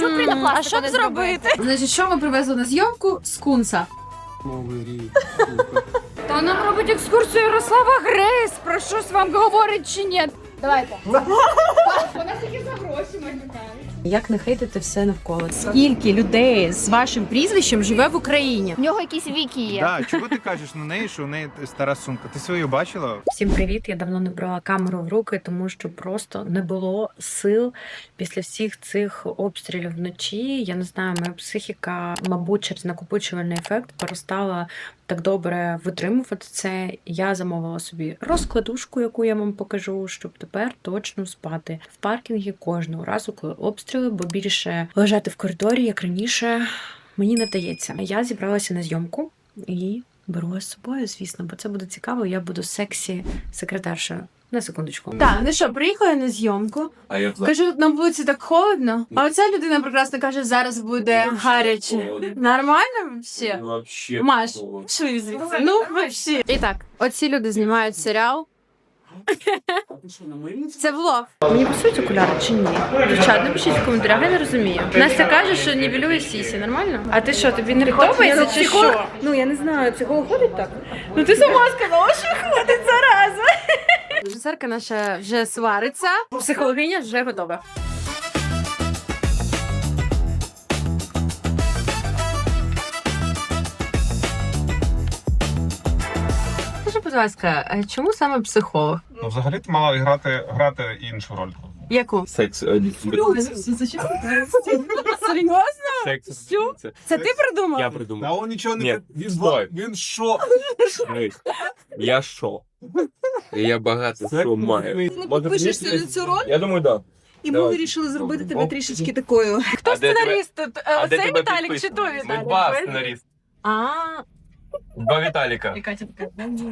чому принопластику А що не зробити? Значить, що ми привезли на зйомку? Скунса. Новий рік. Та нам робить екскурсію Ярослава Грейс. Про щось вам говорить чи ні? Давайте. Як не хейтити все навколо? Скільки людей з вашим прізвищем живе в Україні? В нього якісь віки є. Да, чого ти кажеш на неї, що у неї стара сумка? Ти свою бачила? Всім привіт! Я давно не брала камеру в руки, тому що просто не було сил після всіх цих обстрілів вночі. Я не знаю, моя психіка, мабуть, через накопичувальний ефект перестала так добре витримувати це. Я замовила собі розкладушку, яку я вам покажу, щоб тепер точно спати в паркінгі кожного разу, коли обстріли, бо більше лежати в коридорі, як раніше, мені не вдається. Я зібралася на зйомку і беру з собою, звісно, бо це буде цікаво. Я буду сексі секретаршою. На секундочку. Так, ну що, приїхали на зйомку. А я Кажу, на вулиці так холодно. А оця людина прекрасно каже, зараз буде гаряче. Нормально все? Маш, звідси. Ну, вообще. І так, оці люди знімають серіал. Це влог. Мені пасують окуляри чи ні? Дівчат, напишіть в коментарях, я не розумію. Настя каже, що нівелює сісі, нормально? А ти що, тобі не подобається чи що? Ну я не знаю, психолог ходить так? Ну ти сама сказала, що ходить зараза. Режисерка наша вже свариться, психологиня вже готова. Будь ласка, а чому саме психолог? Ну, взагалі ти мала грати, грати іншу роль. Яку? Секс. Серйозно? Секс. Що? Це ти придумав? Я Та придумав. он нічого не Ні, він стой. Він що? Дивись, Я що? Я багато що маю. не Може, підпишешся мені- на цю роль? Я думаю, так. І ми Давай. вирішили зробити тебе трішечки такою. Хто Сценаріст тут? А Оцей Віталік чи той Ми Віталік? Два. А, Два Віталіка.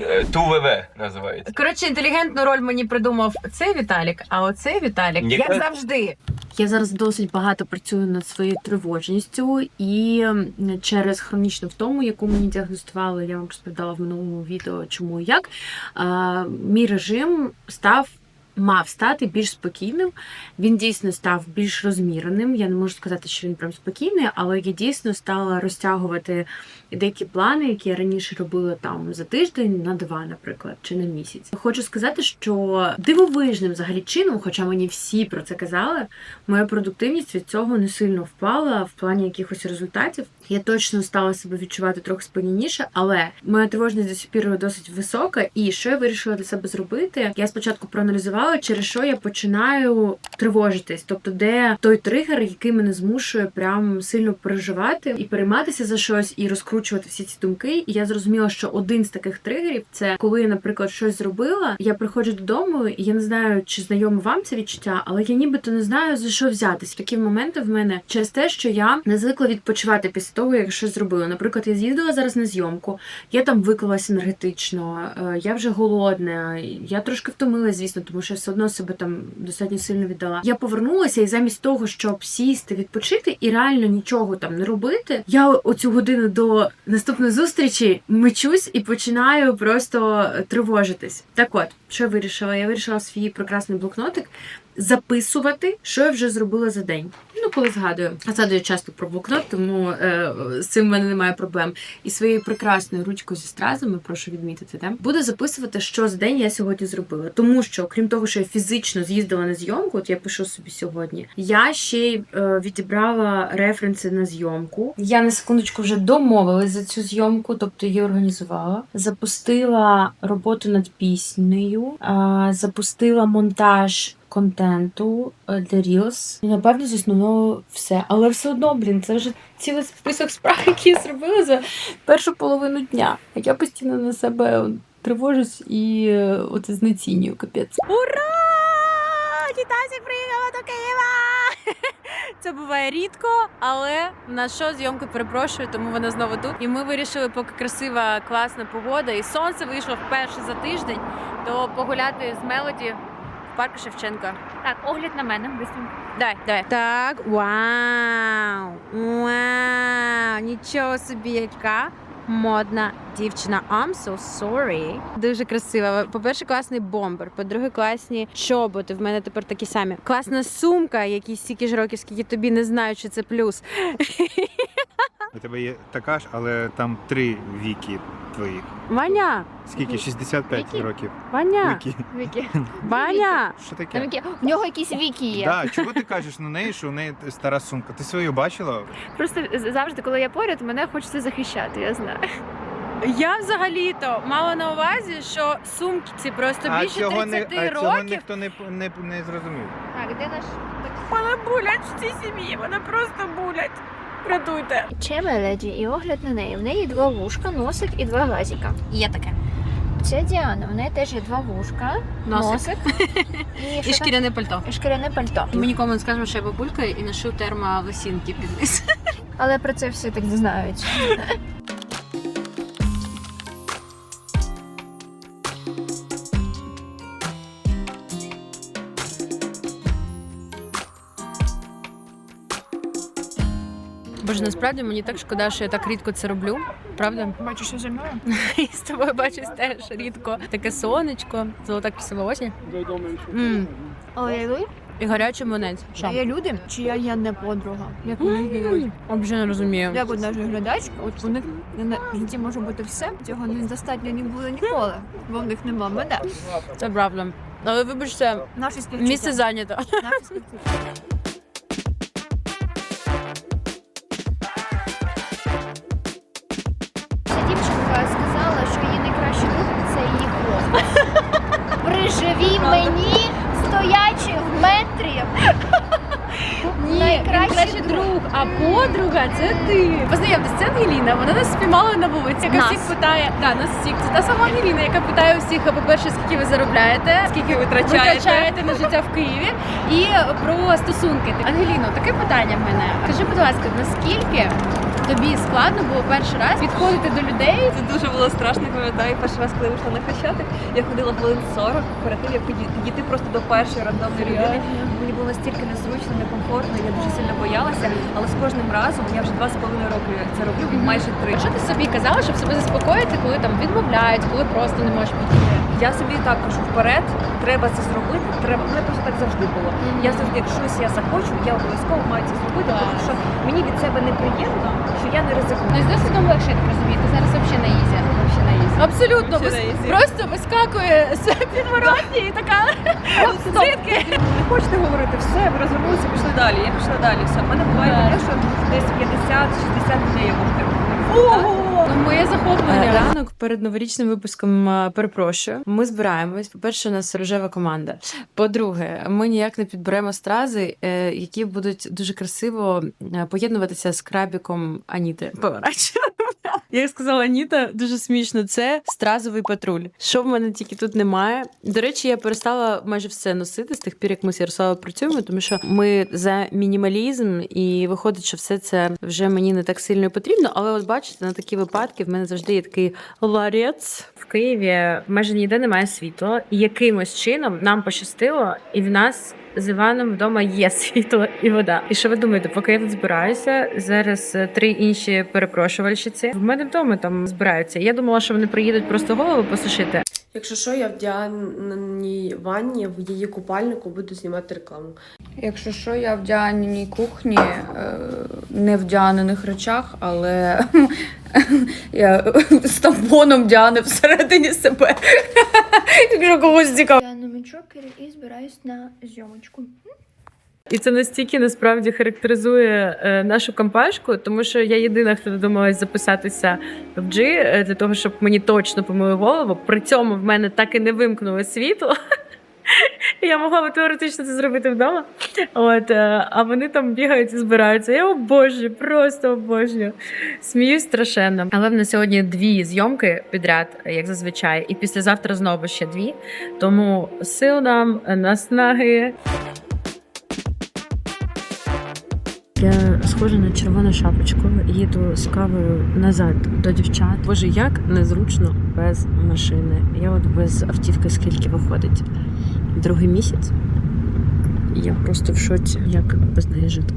Е, Ту ВВ називається. Коротше, інтелігентну роль мені придумав цей Віталік, а оцей Віталік, Ні, як завжди. Я зараз досить багато працюю над своєю тривожністю, і м, через хронічну втому, яку мені діагностували, я вам розповідала в минулому відео, чому і як. А, мій режим став. Мав стати більш спокійним. Він дійсно став більш розміреним. Я не можу сказати, що він прям спокійний, але я дійсно стала розтягувати деякі плани, які я раніше робила там за тиждень на два, наприклад, чи на місяць. Хочу сказати, що дивовижним взагалі чином, хоча мені всі про це казали, моя продуктивність від цього не сильно впала в плані якихось результатів. Я точно стала себе відчувати трохи спокійніше, але моя тривожність до сих пір досить висока. І що я вирішила для себе зробити? Я спочатку проаналізувала, через що я починаю тривожитись, тобто де той тригер, який мене змушує прям сильно переживати і перейматися за щось, і розкручувати всі ці думки. І я зрозуміла, що один з таких тригерів це коли я, наприклад, щось зробила. Я приходжу додому, і я не знаю, чи знайоме вам це відчуття, але я нібито не знаю за що взятись. Такі моменти в мене через те, що я не звикла відпочивати після того, як щось зробила. Наприклад, я з'їздила зараз на зйомку, я там виклалась енергетично, е, я вже голодна, я трошки втомилась, звісно, тому що я все одно себе там достатньо сильно віддала. Я повернулася, і замість того, щоб сісти, відпочити і реально нічого там не робити, я оцю годину до наступної зустрічі мечусь і починаю просто тривожитись. Так от, що я вирішила? Я вирішила свій прекрасний блокнотик записувати, що я вже зробила за день. Ну, коли згадую, а згадую часто про блокнот, тому е, з цим в мене немає проблем. І своєю прекрасною ручкою зі стразами, прошу відмітити, да, буду записувати, що за день я сьогодні зробила. Тому що, окрім того, що я фізично з'їздила на зйомку, от я пишу собі сьогодні, я ще й е, відібрала референси на зйомку. Я на секундочку вже домовилась за цю зйомку, тобто її організувала. Запустила роботу над піснею, е, запустила монтаж контенту е, для Reels. І напевно з основного все. Але все одно, блін, це вже цілий список справ, які я зробила за першу половину дня. А я постійно на себе тривожусь і е, от знецінюю капець. Ура! Тітасік приїхала до Києва! Це буває рідко, але на що зйомки перепрошую, тому вона знову тут. І ми вирішили, поки красива, класна погода, і сонце вийшло вперше за тиждень, то погуляти з Мелоді парку Шевченка. Так, огляд на мене. быстренько. Давай, давай. Так, вау! Вау! Нічого собі, яка модна дівчина. I'm so sorry. Дуже красива. По-перше, класний бомбер. По-друге, класні чоботи. В мене тепер такі самі. Класна сумка, якій стільки ж років, скільки тобі не знаю, чи це плюс. У тебе є така ж, але там три віки твої. Ваня! Скільки? 65 Віки? років. Ваня! Віки. Вікі. Ваня! Що Там таке? які- В нього якісь віки є. Да, чого ти кажеш на неї, що в неї стара сумка? Ти свою бачила? Просто з- завжди, коли я поряд, мене хочеться захищати, я знаю. Я взагалі-то мала на увазі, що сумки ці просто а більше цього, не, а цього років. ніхто не, не, не зрозумів. Так, де наш Мене булять в цій сім'ї, мене просто булять. Рятуйте. Чеме леді і огляд на неї. В неї два вушка, носик і два газіка. Є таке. Це Діана, в неї теж є два вушка, Носик. носик і, І шкіряне пальто. І шкіряне пальто. Ми нікому не скажемо, що я бабулька і ношу термолосінки під низ. Але про це всі так знають. Боже, насправді мені так шкода, що я так рідко це роблю. Правда? Бачиш, що зі мною? І з тобою бачусь теж рідко. Таке сонечко, золота красива осінь. М, Але я І гарячий монець. Що? є люди, чия я не подруга. Як вони. Я вже не розумію. Як одна ж глядач, от у них на житті може бути все, цього недостатньо не буде ніколи, бо в них нема мене. Це правда. Але вибачте, Наші місце зайнято. Наші співчуття. Друг. подруга це ти. Познайомтесь, це Ангеліна. Вона нас спіймала на вулиці, яка Нас. всіх питає. Да, нас всіх. Це та сама Ангеліна, яка питає усіх, по-перше, скільки ви заробляєте, скільки ви витрачаєте на життя в Києві, і про стосунки. Ангеліно, таке питання в мене. Скажи, будь ласка, наскільки тобі складно було перший раз підходити до людей? Це дуже було страшно, пам'ятаю. Перший раз, коли вийшла на хрещатик, я ходила хвилин 40 перед тим, як підійти- підійти просто до першої рандомної людини. Мені було настільки незручно, некомфортно, я дуже сильно боялася, але з кожним разом я вже два з половиною роки це роблю, майже три. Що ти собі казала, щоб себе заспокоїти, коли там відмовляють, коли просто не можеш підійти? Я собі так кажу вперед, треба це зробити. Треба мене просто так завжди було. Я завжди, якщо щось я захочу, я обов'язково маю це зробити, тому що мені від себе неприємно, що я не ризикую. Ну, з досвідом легше, я так розумію, ти зараз взагалі на ізі. Ще на ізі. Абсолютно, Ще вис- на ізі. просто вискакує з підворотні і така. Звідки? Не хочете говорити, все, ви розвернулися, пішли далі. Я пішла далі. Все. У мене буває таке, що десь 50-60 людей я можу. Моє захоплення. Ранок перед новорічним випуском перепрошую. Ми збираємось. По-перше, у нас рожева команда. По-друге, ми ніяк не підберемо стрази, е, які будуть дуже красиво е, поєднуватися з крабіком Аніти. Поворачую. Як сказала Аніта, дуже смішно. Це стразовий патруль. Що в мене тільки тут немає. До речі, я перестала майже все носити з тих пір, як ми з Ярославою працюємо, тому що ми за мінімалізм, і виходить, що все це вже мені не так сильно потрібно. Але от бачите, на такі випадки в мене завжди є такий ларець. В Києві майже ніде немає світла. І якимось чином нам пощастило, і в нас. З Іваном вдома є світло і вода. І що ви думаєте, поки я тут збираюся, зараз е, три інші перепрошувальщиці в мене вдома там збираються. Я думала, що вони приїдуть просто голову посушити. Якщо що, я в Діаниній ванні в її купальнику буду знімати рекламу. Якщо що, я в Діаніній кухні, е, не в Діаниних речах, але я з тампоном Діани всередині себе. Якщо когось цікаво. Я і збираюсь на зйомочку. І це настільки насправді характеризує е, нашу компашку, тому що я єдина, хто додумалась записатися в G е, для того, щоб мені точно помили голову. При цьому в мене так і не вимкнуло світло. Я могла би теоретично це зробити вдома. От, е, а вони там бігають і збираються. Я обожнюю, просто обожнюю. Сміюсь страшенно. Але в нас сьогодні дві зйомки підряд, як зазвичай, і післязавтра знову ще дві. Тому сил нам, наснаги. Я схожа на червону шапочку, їду з кавою назад до дівчат. Боже, як незручно без машини. Я от без автівки скільки виходить? Другий місяць. Я просто в шоці, як без неї жити.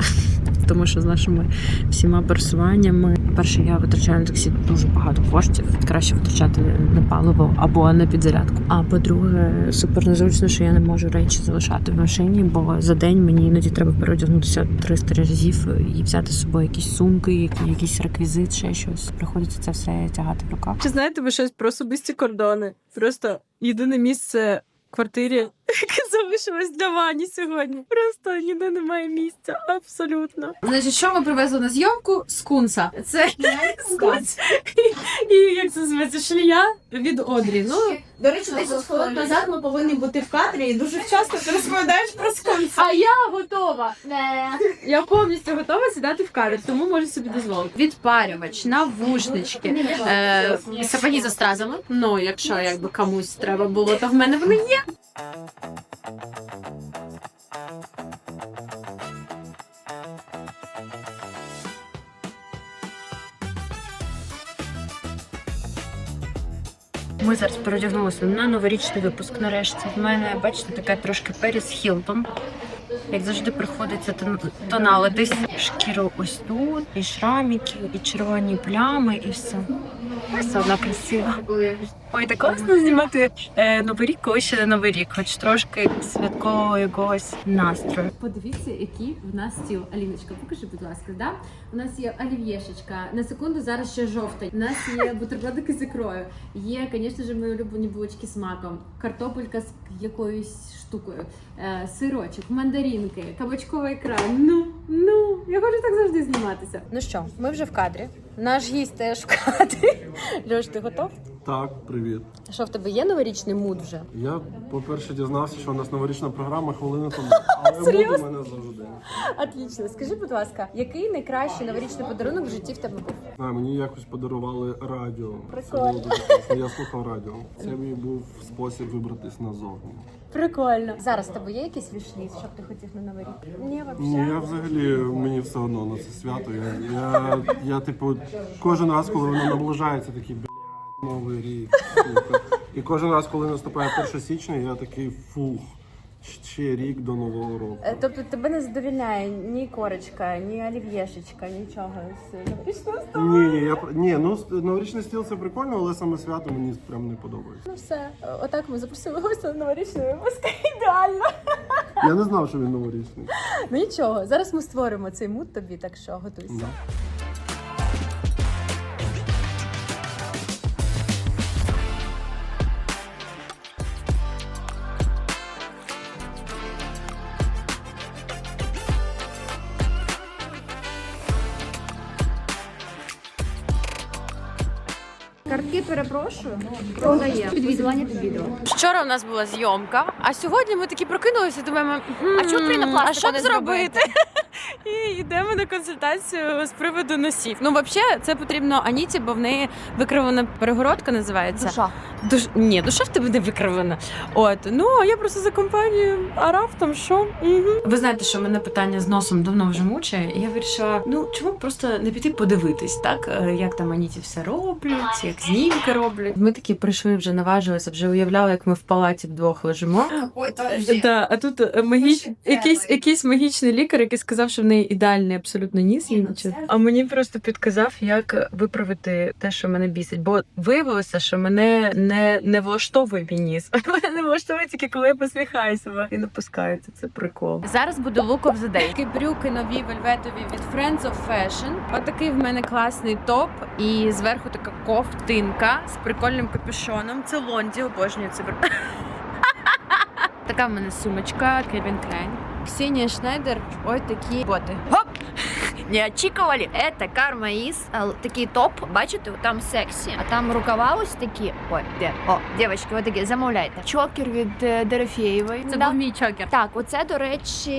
Тому що з нашими всіма пересуваннями, перше, я витрачаю на таксі дуже багато коштів. Краще витрачати на паливо або на підзарядку. А по-друге, супер незручно, що я не можу речі залишати в машині, бо за день мені іноді треба переодягнутися 300 разів і взяти з собою якісь сумки, якийсь реквізит, ще щось. Приходиться це все тягати в руках. Чи знаєте ви щось про особисті кордони? Просто єдине місце в квартирі, яке залишилось для Вані сьогодні. Просто ніде немає місця. Абсолютно. Значить, що ми привезли на зйомку? Скунса. Це скунс. І як це називається? Шлія від Одрі. Ну, до речі, 10 хвилин назад ми повинні бути в кадрі, і дуже часто ти розповідаєш про скунса. А я готова. Я повністю готова сідати в кадр, тому можу собі дозволити. Відпарювач, навушнички, е, сапоги за стразами. Ну, якщо якби комусь треба було, то в мене вони є. Ми зараз переодягнулися на новорічний випуск. Нарешті в мене, бачите, така трошки Періс Хілтон. Як завжди приходиться тон- тоналитись шкіру ось тут, і шрамики, і червоні плями, і все. Все одно красиво. Ой, так класно знімати е, новий рік, коли ще не новий рік, хоч трошки святкового якогось настрою. Подивіться, який в нас стіл. Аліночка, покажи, будь ласка, да? У нас є олів'єшечка. На секунду зараз ще жовтий. У нас є бутербродики з ікрою. Є, звісно ж, мої улюблені булочки з маком, картопелька з якоюсь штукою, е, сирочок, мандарінки, кабачкова ікра. Ну, ну, я хочу так завжди зніматися. Ну що, ми вже в кадрі. Наш гість теж в кадрі. Льош, ти готов? Так, привіт. Що в тебе є новорічний муд вже? Я, по-перше, дізнався, що у нас новорічна програма хвилини тому. Але Серйозно? буде мене завжди. Отлично. Скажи, будь ласка, який найкращий новорічний подарунок в житті в тебе був? Знаю, мені якось подарували радіо. Це Прикольно. було дуже класно. Я слухав радіо. Це мій був спосіб вибратись назовні. Прикольно. Зараз в тебе є якийсь вішліст, що б ти хотів на новий рік? Ні, Ні, я взагалі мені все одно на це свято. Я, я, я типу, кожен раз, коли воно наближається, такий блядь, новий рік. І кожен раз, коли наступає 1 січня, я такий фух. Ще рік до нового року. Тобто тебе не задовільняє ні корочка, ні олів'єшечка, нічого з новорічного столу? Ні, ні, я пр- ні, ну новорічний стіл це прикольно, але саме свято мені прям не подобається. Ну все, отак ми запросили гостя на новорічний випуск. Ідеально. Я не знав, що він новорічний. Ну нічого, зараз ми створимо цей мут тобі, так що готуйся. Да. Перепрошую. Продає. Під під відео. Вчора у нас була зйомка, а сьогодні ми такі прокинулися. Думаємо, А чому «М, пінопластику а що б не зробити? І йдемо на консультацію з приводу носів. Ну, взагалі, це потрібно Аніті, бо в неї викривана перегородка називається. Душа. Душ... Ні, душа в тебе не викривлена. От ну а я просто за компанію. А раптом що? Угу. Ви знаєте, що мене питання з носом давно вже мучає. І я вирішила, ну чому б просто не піти подивитись, так е, як там Аніті все роблять, як знімки роблять. Ми такі прийшли, вже наважилися, вже уявляли, як ми в палаті вдвох лежимо. Ой, Да, а тут е, магіч... якийсь, якийсь магічний лікар, який сказав, що в неї ідеальний абсолютно ніс. їй нічого. А мені просто підказав, як виправити те, що мене бісить. Бо виявилося, що мене не, не влаштовує мій ніс. Мене не влаштовує тільки коли я посміхаюся і напускається. Це прикол. Зараз буде look of the day. Такі брюки нові вельветові від Friends of Fashion. Отакий в мене класний топ, і зверху така ковтинка з прикольним капюшоном. Це Лонді, обожнюю це. Така в мене сумочка Кельвін Клайн. Ксенія Шнайдер, ось такі боти. Хоп! Не очікували. Это Карма Із. Такий топ, бачите, там сексі. А там рукава ось такі. Ой, де? О, дівчатки, ось такі, замовляйте. Чокер від е, Дорофєєвої. Це був мій чокер. Так, оце, до речі,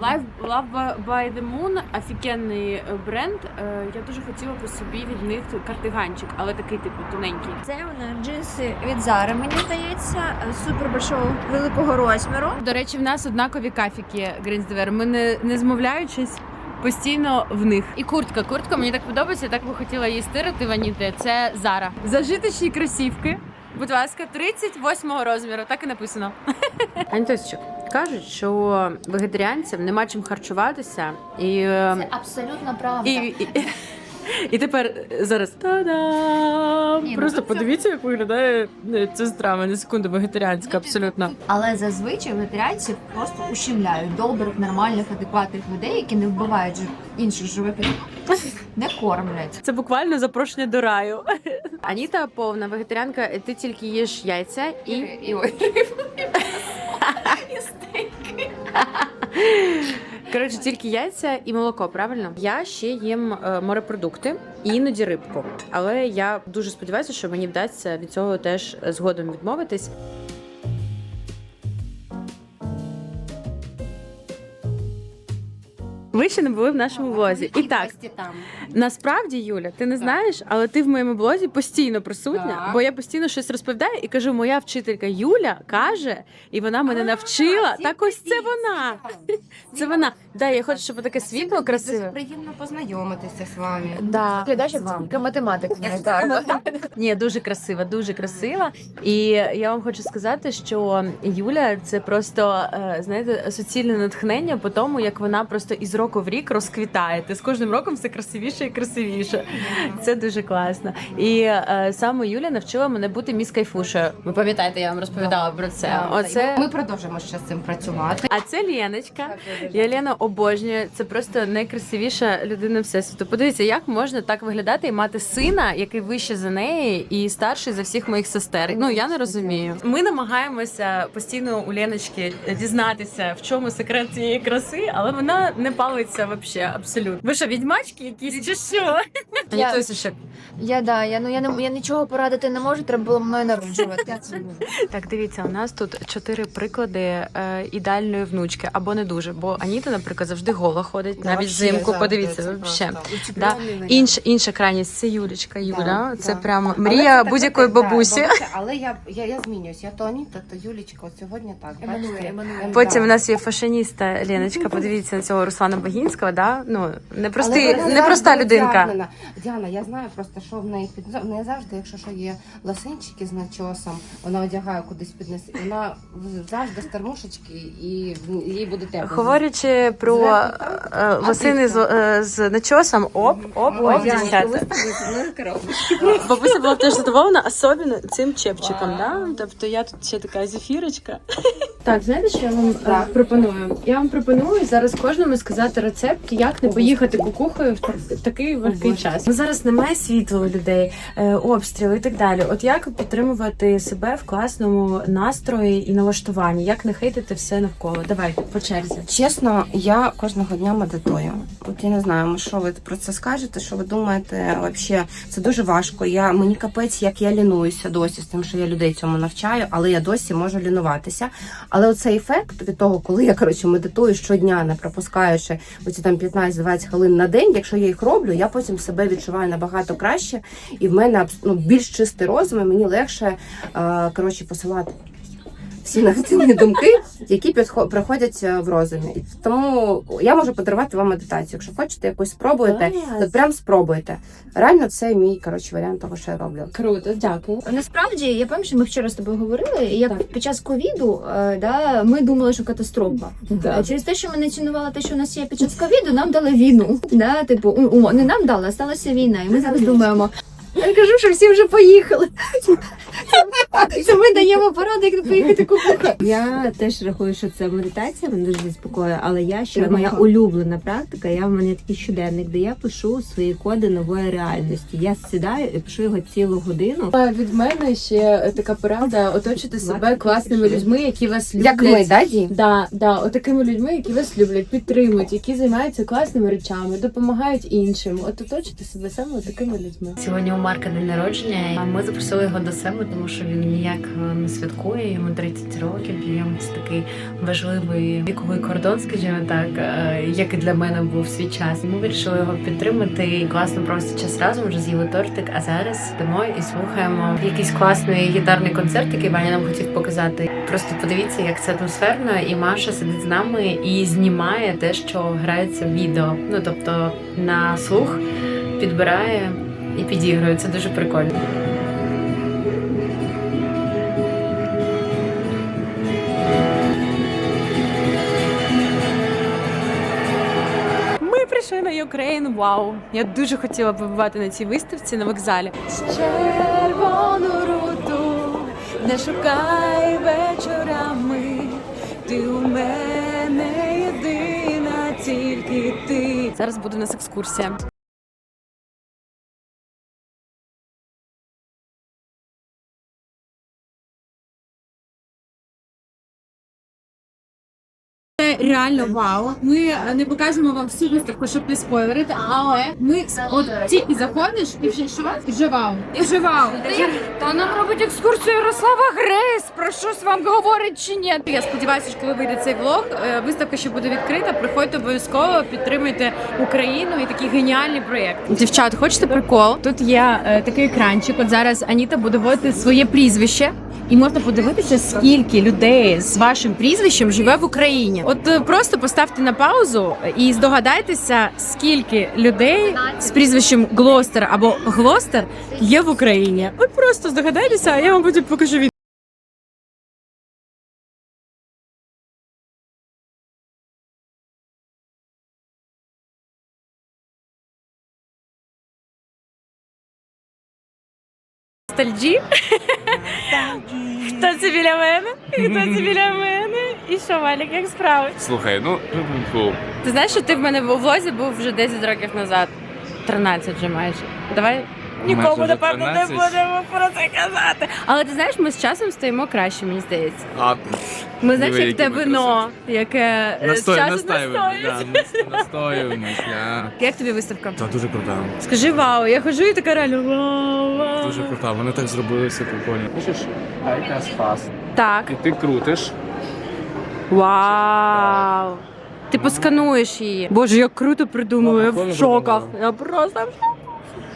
Live Love by the Moon офігенний е, бренд. Е, Я дуже хотіла по собі від них кардиганчик, але такий типу тоненький. Це у нас джинси від Зари, мені здається, супер большого великого розміру. До речі, в нас однакові кафіки Грінсдевер. Ми не, не змовляючись. Постійно в них. І куртка. Куртка мені так подобається, я так би хотіла її стирити ваніти. Це Зара. Зажиточні кросівки. Будь ласка, 38 розміру, так і написано. Антосчик, Кажуть, що вегетаріанцям нема чим харчуватися, і, Це абсолютно правда. і, і, і тепер зараз та-дам! Ну Просто подивіться, як виглядає е, страва на секунду вегетаріанська, абсолютно. Але зазвичай вегетаріанців просто ущемляють добрих, нормальних, адекватних людей, які не вбивають жи- інших живих людей. Не кормлять. Це буквально запрошення до раю. Аніта повна вегетаріанка, ти тільки їш яйця і. і ой. Коротше, тільки яйця і молоко, правильно? Я ще їм е, морепродукти і іноді рибку. Але я дуже сподіваюся, що мені вдасться від цього теж е, згодом відмовитись. Ви ще не були в нашому влозі. І так, насправді, Юля, ти не знаєш, але ти в моєму блозі постійно присутня, Так. бо я постійно щось розповідаю і кажу, моя вчителька Юля каже, і вона мене навчила. Так ось це вона. Це вона. Да, я хочу, щоб таке світло красиве. Приємно познайомитися з вами. Да. Глядач тільки математик. Ні, дуже красива, дуже красива. І я вам хочу сказати, що Юля це просто е, знаєте суцільне натхнення по тому, як вона просто із року в рік розквітає. Ти з кожним роком все красивіше і красивіше. Це дуже класно. І е, саме Юля навчила мене бути міс кайфушею. Ви пам'ятаєте, я вам розповідала про це. Оце Ми продовжимо ще з цим працювати. а це Леночка. Я Лена обожнюю. Це просто найкрасивіша людина всесвіту. Подивіться, як можна так виглядати і мати сина, який вище за неї і старший за всіх моїх сестер. Ну я не розумію. Ми намагаємося постійно у Леночки дізнатися, в чому секрет цієї краси, але вона не палиться вообще абсолютно. Ви що, відьмачки якісь чи що? Я- Я... ще Я да, я ну я не я нічого порадити не можу, треба було мною народжувати. Так, дивіться, у нас тут чотири приклади е, ідеальної внучки або не дуже. Бо Аніта, наприклад, завжди гола ходить, навіть взимку. Подивіться, вообще. Да. Інша, інша крайність це Юлічка. Юля, це прям мрія будь-якої бабусі. але я, я, я змінююсь. Я то Аніта, то Юлічка. От сьогодні так. Потім Да. у нас є фашоніста Леночка. Подивіться на цього Руслана Багінського. Да? Ну непроста людинка. Діана, я знаю просто, що в неї під в неї завжди, якщо що є лосинчики з начосом, вона одягає кудись під низ. Вона завжди стармушечки і їй буде тепло. Говорячи про Зверху е, лосини з, е, з начосом, оп, оп, оп, дівчата. Бабуся була теж задоволена, особливо цим чепчиком, да? Тобто я тут ще така зефірочка. Так, знаєте, що я вам е, пропоную? Я вам пропоную зараз кожному сказати рецепт, як не поїхати кукухою в такий важкий час. Ну, зараз немає світла у людей, е, обстріли і так далі. От як підтримувати себе в класному настрої і налаштуванні? Як не хейтити все навколо? Давайте по черзі. Чесно, я кожного дня медитую. От я не знаю, що ви про це скажете, що ви думаєте, вообще це дуже важко. Я мені капець, як я лінуюся досі з тим, що я людей цьому навчаю, але я досі можу лінуватися. Але оцей ефект від того, коли я коротше медитую щодня, не пропускаючи оці там 15-20 хвилин на день, якщо я їх роблю, я потім себе відчуваю набагато краще, і в мене ну, більш чистий розум, і мені легше е, коротше посилати всі негативні думки, які приходять е, в розумі. Тому я можу подарувати вам медитацію. Якщо хочете якусь спробуєте, то прям спробуйте. Реально, це мій коротше варіант того, що я роблю. Круто, дякую. Насправді, я пам'ятаю, що ми вчора з тобою говорили, і як під час ковіду е, да, ми думали, що катастрофа. Е, Через те, що ми не цінували те, що у нас є під час ковіду, нам дали війну. Да, типу, не нам дали, а сталася війна. І ми зараз думаємо. Я кажу, що всі вже поїхали. Це ми даємо поради, як не поїхати кукуха. Я теж рахую, що це медитація, мене дуже заспокоює, але я ще моя улюблена практика. Я в мене такий щоденник, де я пишу свої коди нової реальності. Я сідаю і пишу його цілу годину. А Від мене ще така порада оточити себе класними людьми, які вас люблять. Як ми, да, Ді? Да, да, от такими людьми, які вас люблять, підтримують, які займаються класними речами, допомагають іншим. От оточити себе саме такими людьми. Сьогодні у Марка день народження. Ми запросили його до себе, тому що він ніяк е, не святкує. Йому 30 років. і йому це такий важливий віковий кордон, скажімо так, е, як і для мене був свій час. Ми вирішили його підтримати і класно провести час разом. Вже з'їли тортик. А зараз йдемо і слухаємо якийсь класний гітарний концерт, який Ваня нам хотів показати. Просто подивіться, як це атмосферно, і Маша сидить з нами і знімає те, що грається в відео. Ну тобто на слух підбирає і підіграю. Це дуже прикольно. Ми прийшли на Ukraine. Вау! Я дуже хотіла побувати на цій виставці на вокзалі. Червону руту не шукай вечорами. Ти у мене єдина, тільки ти. Зараз буде у нас екскурсія. Реально вау. Ми е, не покажемо вам всю виставку, щоб не спойлерити, але ми от тільки заходиш і вже що? І вже вау. І вже вау. Та нам робить екскурсію Ярослава Грес. Про щось вам говорить чи ні? Я сподіваюся, що коли вийде цей влог, е, виставка ще буде відкрита. Приходьте обов'язково, підтримуйте Україну і такий геніальний проєкт. Дівчат, хочете прикол? Тут є е, такий екранчик. От зараз Аніта буде вводити своє прізвище. І можна подивитися, скільки людей з вашим прізвищем живе в Україні. От е, просто поставте на паузу і здогадайтеся, скільки людей з прізвищем Глостер або Глостер є в Україні. От просто здогадайтеся, а я вам потім покажу відео. Хто це біля мене? Хто це біля мене? І що, Валік, як справи? Слухай, ну, ну, Ти знаєш, що ти в мене в влозі був вже 10 років назад. 13 вже майже. Давай нікому, напевно, не будемо про це казати. Але ти знаєш, ми з часом стаємо краще, мені здається. а, Ми знаєш, як те вино, яке з часом настоюємось. Як тобі виставка? Та дуже крута. Скажи вау, я хожу і така реально вау, вау. Дуже крута. Вони так зробили все прикольно. Бачиш, гайка спас. Так. І ти крутиш. Вау! Ти поскануєш її. Боже, як круто придумали, я в шоках. Я просто в шокі.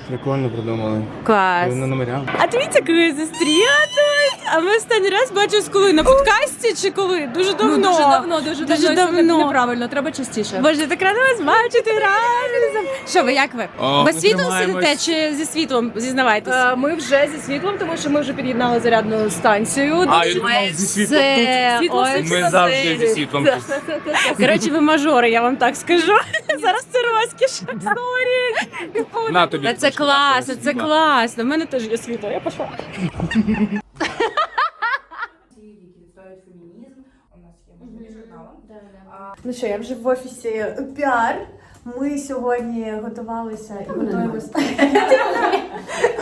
Прикольно придумали. Клас. Вони номеря. А дивіться, коли зустріла тут. А ми останній раз бачились коли? На подкасті чи коли? Дуже давно. Ну, дуже давно, дуже, Дуже давно. давно. Неправильно, треба частіше. Боже, так рада вас бачити разом. Що ви, як ви? О, Без ми світлом тримаємось. сидите чи зі світлом? Зізнавайтесь. Е, Ми вже зі світлом, тому що ми вже під'єднали зарядну станцію. А, я думав, зі світлом Це... Світло Ой, все Ми завжди зі світлом. тут. Коротше, ви мажори, я вам так скажу. Зараз це розкіш. Сорі. На тобі. Це класно, це класно. У мене теж є світло, я пішла. Ну що, я вже в офісі піар. Ми сьогодні готувалися і готуємося.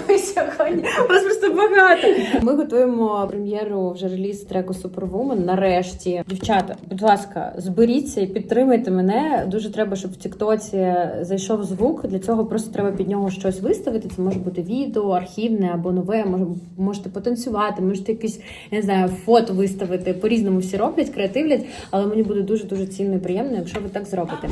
Ми сьогодні вас просто багато. Ми готуємо прем'єру вже реліз треку Superwoman. Нарешті, дівчата, будь ласка, зберіться і підтримайте мене. Дуже треба, щоб в Тіктоці зайшов звук. Для цього просто треба під нього щось виставити. Це може бути відео, архівне або нове. Може, можете потанцювати, можете якісь я не знаю, фото виставити. По різному всі роблять, креативлять, але мені буде дуже дуже цінно і приємно, якщо ви так зробите.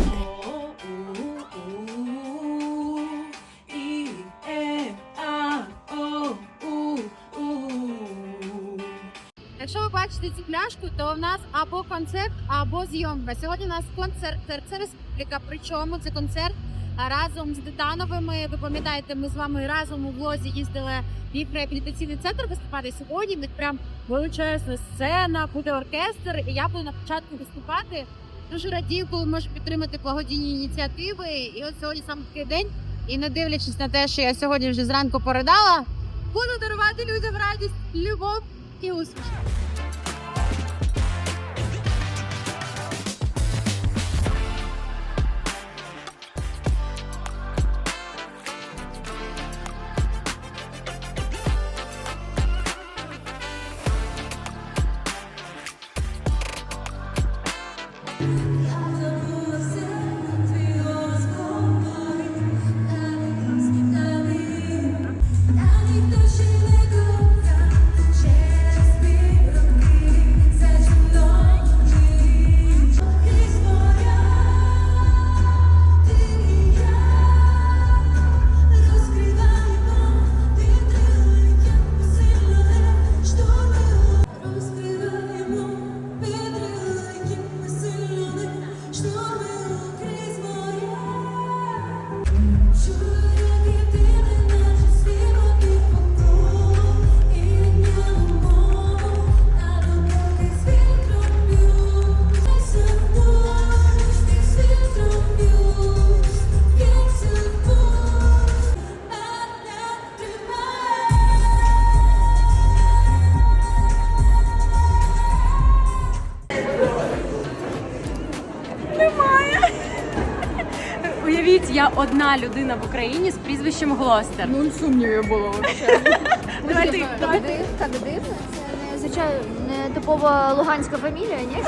Пляшку, то в нас або концерт, або зйомка. Сьогодні у нас концерт це республіка. Причому це концерт разом з Титановими. Ви пам'ятаєте, ми з вами разом у влозі їздили в їх реабілітаційний центр виступати. Сьогодні в них прям величезна сцена, буде оркестр, і я буду на початку виступати. Дуже радію, коли можу підтримати благодійні ініціативи. І от сьогодні саме такий день. І не дивлячись на те, що я сьогодні вже зранку передала, буду дарувати людям радість, любов і успіх. Одна людина в Україні з прізвищем Глостер. Ну сумнівів було взагалі. ти. Давай дивно, це не звичайно не типова луганська фамілія, ні?